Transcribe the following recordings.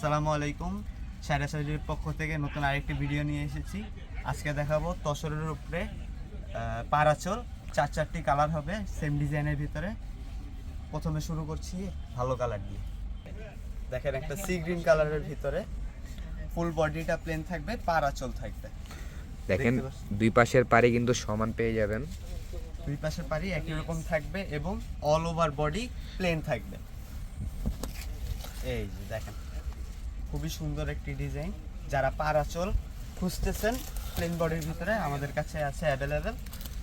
আসসালামু আলাইকুম। সাইরা সাইডের পক্ষ থেকে নতুন আরেকটি ভিডিও নিয়ে এসেছি। আজকে দেখাবো তসরের উপরে পারাচল চার চারটি কালার হবে সেম ডিজাইনের ভিতরে। প্রথমে শুরু করছি ভালো কালার দিয়ে। দেখেন একটা সি গ্রিন কালারের ভিতরে ফুল বডিটা প্লেন থাকবে পারাচল থাকবে। দেখেন দুই পাশের পারে কিন্তু সমান পেয়ে যাবেন। দুই পাশের পারি একই রকম থাকবে এবং অল ওভার বডি প্লেন থাকবে। এই যে দেখেন। খুবই সুন্দর একটি ডিজাইন। যারা পারাচল খুঁজতেছেন প্লেন বডির ভিতরে আমাদের কাছে আছে অ্যাভেলেবেল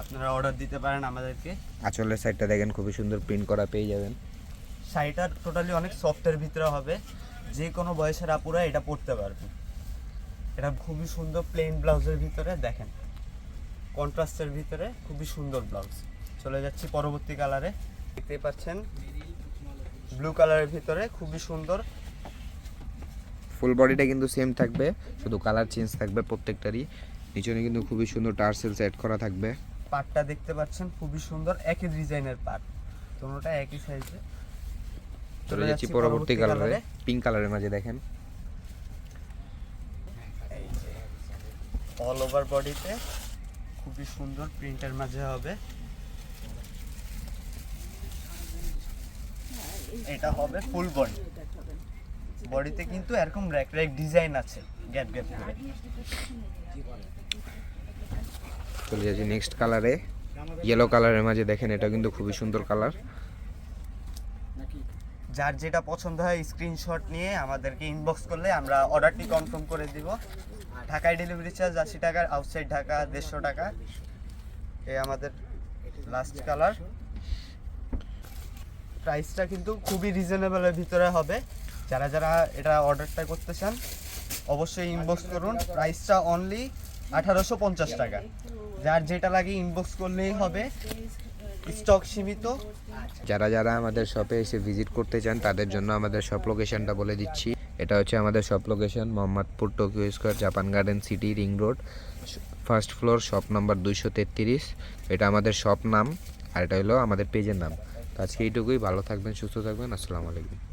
আপনারা অর্ডার দিতে পারেন আমাদেরকে। আঁচলের সাইডটা দেখেন খুবই সুন্দর প্রিন্ট করা পেয়ে যাবেন। শাড়িটা টোটালি অনেক সফটের ভিতরে হবে। যে কোনো বয়সের আপুরা এটা পরতে পারবে। এটা খুবই সুন্দর প্লেন ব্লাউজের ভিতরে দেখেন। কন্ট্রাস্টের ভিতরে খুবই সুন্দর ব্লাউজ চলে যাচ্ছি পরবর্তী কালারে দেখতেই পাচ্ছেন ব্লু কালারের ভিতরে খুবই সুন্দর ফুল বডিটা কিন্তু সেম থাকবে শুধু কালার চেঞ্জ থাকবে প্রত্যেকটারই। নিচনে কিন্তু খুবই সুন্দর টার্সেল সেট করা থাকবে। পাটটা দেখতে পাচ্ছেন খুবই সুন্দর একই ডিজাইনের পাট। তোমরা একই সাইজে চলে যাচ্ছি পরবর্তী কালারে পিঙ্ক কালারের মাঝে দেখেন। অল ওভার বডিতে খুবই সুন্দর প্রিন্টের মাঝে হবে। এটা হবে ফুল বডি বডিতে কিন্তু এরকম র্যাক র্যাক ডিজাইন আছে গ্যাপ গ্যাপ করে। চলে যাচ্ছি নেক্সট কালারে। ইয়েলো কালারের মাঝে দেখেন এটা কিন্তু খুবই সুন্দর কালার। যার যেটা পছন্দ হয় স্ক্রিনশট নিয়ে আমাদেরকে ইনবক্স করলে আমরা অর্ডারটি কনফার্ম করে দিব। ঢাকায় ডেলিভারি চার্জ আশি টাকার আউটসাইড ঢাকা দেড়শো টাকা। এই আমাদের লাস্ট কালার প্রাইসটা কিন্তু খুবই রিজনেবলের ভিতরে হবে। যারা যারা এটা অর্ডারটা করতে চান, অবশ্যই ইনবক্স করুন। প্রাইসটা অনলি আঠারোশো পঞ্চাশ টাকা। যার যেটা লাগে ইনবক্স করলেই হবে। স্টক সীমিত। যারা যারা আমাদের শপে এসে ভিজিট করতে চান, তাদের জন্য আমাদের শপ লোকেশনটা বলে দিচ্ছি। এটা হচ্ছে আমাদের shop location Mohammadpur Tokyo square Japan garden city ring road first floor shop number দুইশো তেত্রিশ। এটা আমাদের শপ নাম, আর এটা হলো আমাদের পেজের নাম। তো আজকে এইটুকুই। ভালো থাকবেন, সুস্থ থাকবেন। আসসালামু আলাইকুম।